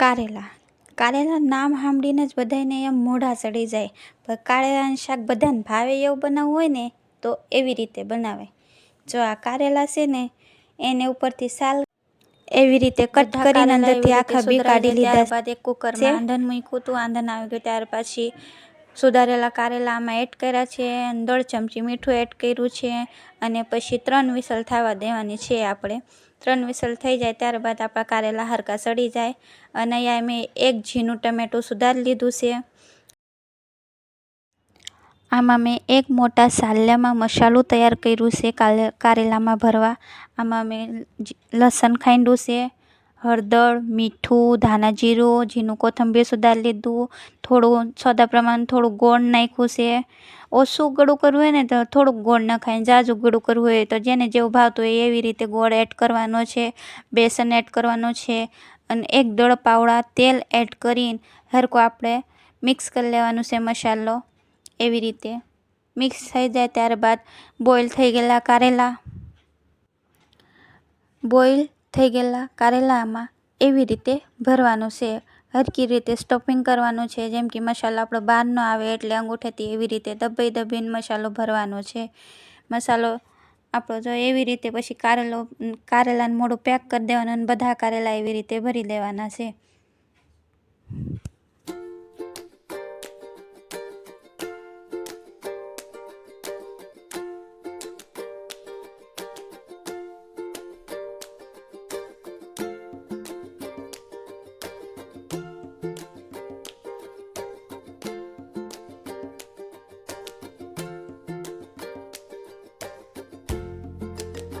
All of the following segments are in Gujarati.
કારેલા. કારેલા નામ સાંભળીને જ બધાને એમ મોઢા ચડી જાય. પણ કારેલાનું શાક બધાને ભાવે એવું બનાવવું હોય ને તો એવી રીતે બનાવાય જો આ કારેલા છે ને એને ઉપરથી સાલ એવી રીતે કટ કરીને અંદરથી આખા બી કાઢી લીધા. બાદ એક કુકરમાં આંધન મૂક્યું હતું. આંધન આવી ગયું. ત્યાર પછી સુધારેલા કારેલા આમાં એડ કર્યા છે. અને દોઢ ચમચી મીઠું એડ કર્યું છે. અને પછી ત્રણ વિસલ થવા દેવાની છે આપણે. ત્રણ વિસલ થઈ જાય ત્યારબાદ આપણા કારેલા હરકા સડી જાય. અને અહીંયા મેં એક ઝીણું ટમેટું સુધારી લીધું છે. આમાં મેં એક મોટા સાલ્યામાં મસાલો તૈયાર કર્યું છે કારેલામાં ભરવા. આમાં મેં લસણ ખાંડ્યું છે. હળદર, મીઠું, ધાણા જીરું, ઝીણું કોથંબીર સુધારી લીધું. થોડું સોદા પ્રમાણે થોડું ગોળ નાખ્યું છે. ઓછું ગળું કરવું હોય ને તો થોડુંક ગોળ નખાય જાજ ગળું કરવું હોય તો જેને જેવું ભાવતું હોય એવી રીતે ગોળ એડ કરવાનો છે. બેસન એડ કરવાનો છે. અને એક દોઢ પાવડા તેલ એડ કરીને હરકો આપણે મિક્સ કરી લેવાનું છે મસાલો. એવી રીતે મિક્સ થઈ જાય ત્યારબાદ બોઇલ થઈ ગયેલા કારેલા. બોઇલ થઈ ગયેલા કારેલામાં એવી રીતે ભરવાનું છે. હરકી રીતે સ્ટફિંગ કરવાનું છે. જેમ કે મસાલો આપણો બહાર ન આવે એટલે અંગૂઠેથી એવી રીતે દબાઈ દબાઈને મસાલો ભરવાનો છે. મસાલો આપણો જો એવી રીતે પછી કારેલો, કારેલાને મોઢું પેક કરી દેવાનું અને બધા કારેલા એવી રીતે ભરી દેવાના છે.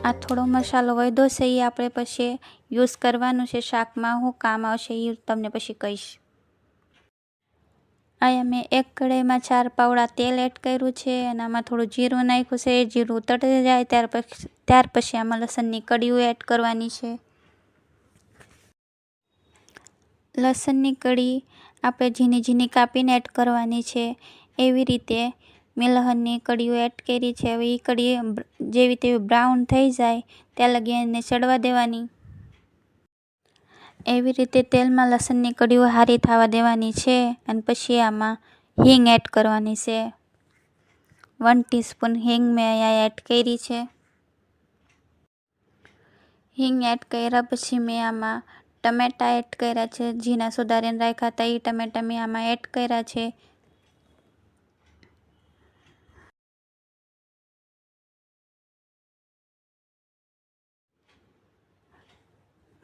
આ થોડો મસાલો વધ્યો છે, એ આપણે પછી યુઝ કરવાનું છે શાકમાં. શું કામ આવશે એ તમને પછી કહીશ. અહીંયા મેં એક કઢાઈમાં ચાર પાવડા તેલ એડ કર્યું છે, અને આમાં થોડું જીરું નાખ્યું છે. એ જીરું તળી જાય ત્યાર પછી ત્યાર પછી આમાં લસણની કડીઓ એડ કરવાની છે. લસણની કડી આપણે ઝીણી ઝીણી કાપીને એડ કરવાની છે. એવી રીતે મેં લસણની કડીઓ એડ કરી છે. હવે એ કડી જેવી તેવી બ્રાઉન થઈ જાય ત્યાં લગી એને ચડવા દેવાની. એવી રીતે તેલમાં લસણની કડીઓ સારી થવા દેવાની છે અને પછી આમાં હિંગ એડ કરવાની છે. વન ટીસ્પૂન હિંગ મેં અહીંયા એડ કરી છે. હિંગ એડ કર્યા પછી મેં આમાં ટમેટાં એડ કર્યા છે. ઝીણા સુધારીને રાખ્યા હતા. એ ટમેટાં મેં આમાં એડ કર્યા છે.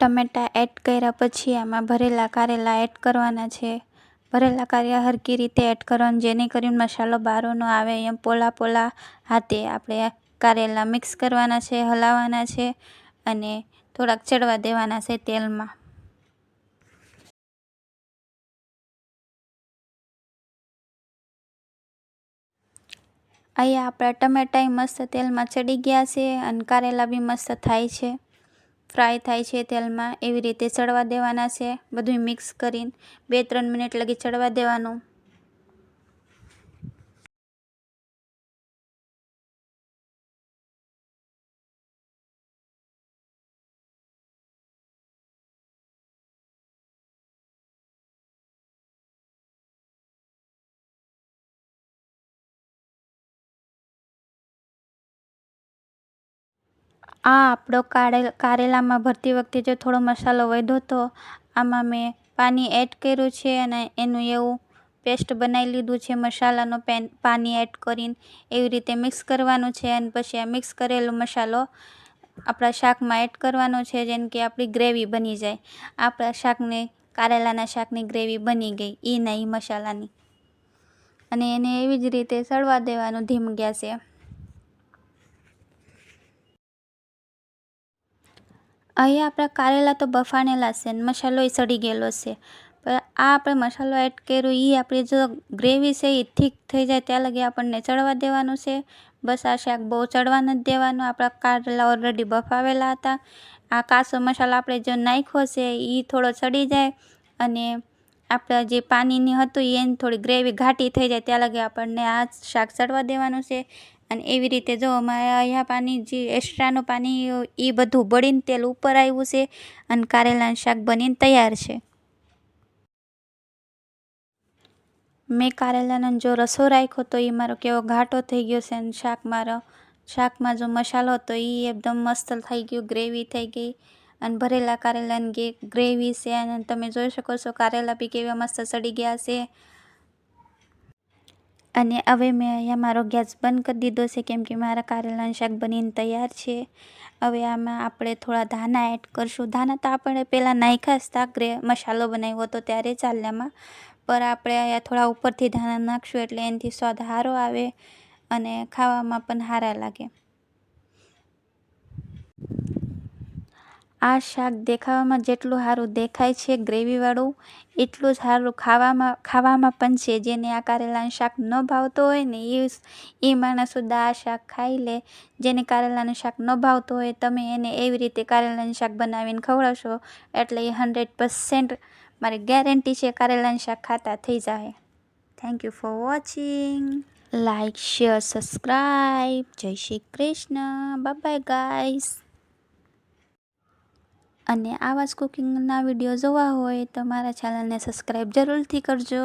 ટમેટાં એડ કર્યા પછી આમાં ભરેલા કારેલા એડ કરવાના છે. ભરેલા કારેલા હરકી રીતે એડ કરવાનું જેને કરીને મસાલો બારો ન આવે એમ પોલા પોલા હાથે આપણે કારેલા મિક્સ કરવાના છે, હલાવવાના છે અને થોડાક ચડવા દેવાના છે તેલમાં. અહીંયા આપણા ટમેટાય મસ્ત તેલમાં ચડી ગયા છે અને કારેલા બી મસ્ત થાય છે. ફ્રાય થાય છે તેલમાં એવી રીતે ચડવા દેવાના છે. બધું મિક્સ કરીને બે ત્રણ મિનિટ લગી ચડવા દેવાનું. આ આપણો કારે કારેલામાં ભરતી વખતે જો થોડો મસાલો વધ્યો તો આમાં મેં પાણી એડ કર્યું છે અને એનું એવું પેસ્ટ બનાવી લીધું છે, મસાલાનો પેન, પાણી એડ કરીને એવી રીતે મિક્સ કરવાનું છે અને પછી આ મિક્સ કરેલો મસાલો આપણા શાકમાં એડ કરવાનો છે, જેમ કે આપણી ગ્રેવી બની જાય. આપણા શાકને, કારેલાના શાકની ગ્રેવી બની ગઈ એ નહીં મસાલાની. અને એને એવી જ રીતે સળવા દેવાનું, ધીમ ગેસે. અહીંયા આપણા કારેલા તો બફાણેલા છે ને મસાલો એ સડી ગયેલો છે. પણ આ આપણે મસાલો એડ કર્યો એ આપણી જો ગ્રેવી છે એ થીક થઈ જાય ત્યાં લગી આપણને ચડવા દેવાનું છે. બસ આ શાક બહુ ચડવા નથી દેવાનું. આપણા કારેલા ઓલરેડી બફાવેલા હતા. આ કાચો મસાલો આપણે જો નાખ્યો છે એ થોડો ચડી જાય અને આપણા જે પાણીની હતું એને થોડી ગ્રેવી ઘાટી થઈ જાય ત્યાં લગી આપણને આ શાક ચડવા દેવાનું છે. અને એવી રીતે જો અમારે અહીંયા પાણી જે એક્સ્ટ્રાનું પાણી એ બધું બળીને તેલ ઉપર આવ્યું છે અને કારેલાનું શાક બનીને તૈયાર છે. મેં કારેલાનો જો રસો રાખ્યો તો એ મારો કેવો ઘાટો થઈ ગયો છે અને શાક મારો, શાકમાં જો મસાલો હતો એ એકદમ મસ્ત થઈ ગયો ગ્રેવી થઈ ગઈ. અને ભરેલા કારેલાની ગ્રેવી છે અને તમે જોઈ શકો છો કારેલા બી કેવા મસ્ત સડી ગયા છે. અને હવે મેં અહીંયા મારો ગેસ બંધ કરી દીધો છે, કેમ કે મારા કારેલાનું શાક બનીને તૈયાર છે. હવે આમાં આપણે થોડા ધાના એડ કરશું. ધાના તો આપણે પહેલાં નાખ્યા હતા ગ્રે મસાલો બનાવ્યો હતો ત્યારે ચાલ્યામાં. પર આપણે અહીંયા થોડા ઉપરથી ધાના નાખશું એટલે એનાથી સ્વાદ સારો આવે અને ખાવામાં પણ સારા લાગે. આ શાક દેખાવામાં જેટલું સારું દેખાય છે, ગ્રેવીવાળું, એટલું જ સારું ખાવામાં ખાવામાં પણ છે. જેને આ કારેલાનું શાક ન ભાવતો હોય ને એ એ માણસ સુદ્ધા આ શાક ખાઈ લે. જેને કારેલાનું શાક ન ભાવતું હોય, તમે એને એવી રીતે કારેલાનું શાક બનાવીને ખવડાવશો, એટલે એ હંડ્રેડ પર્સેન્ટ મારી ગેરંટી છે કારેલાનું શાક ખાતા થઈ જાય thank you for watching like share subscribe જય શ્રી કૃષ્ણ. બાય ગાઈસ અને આવા જ કુકિંગના વીડિયો જોવા હોય તો મારા ચેનલને સબસ્ક્રાઈબ જરૂરથી કરજો.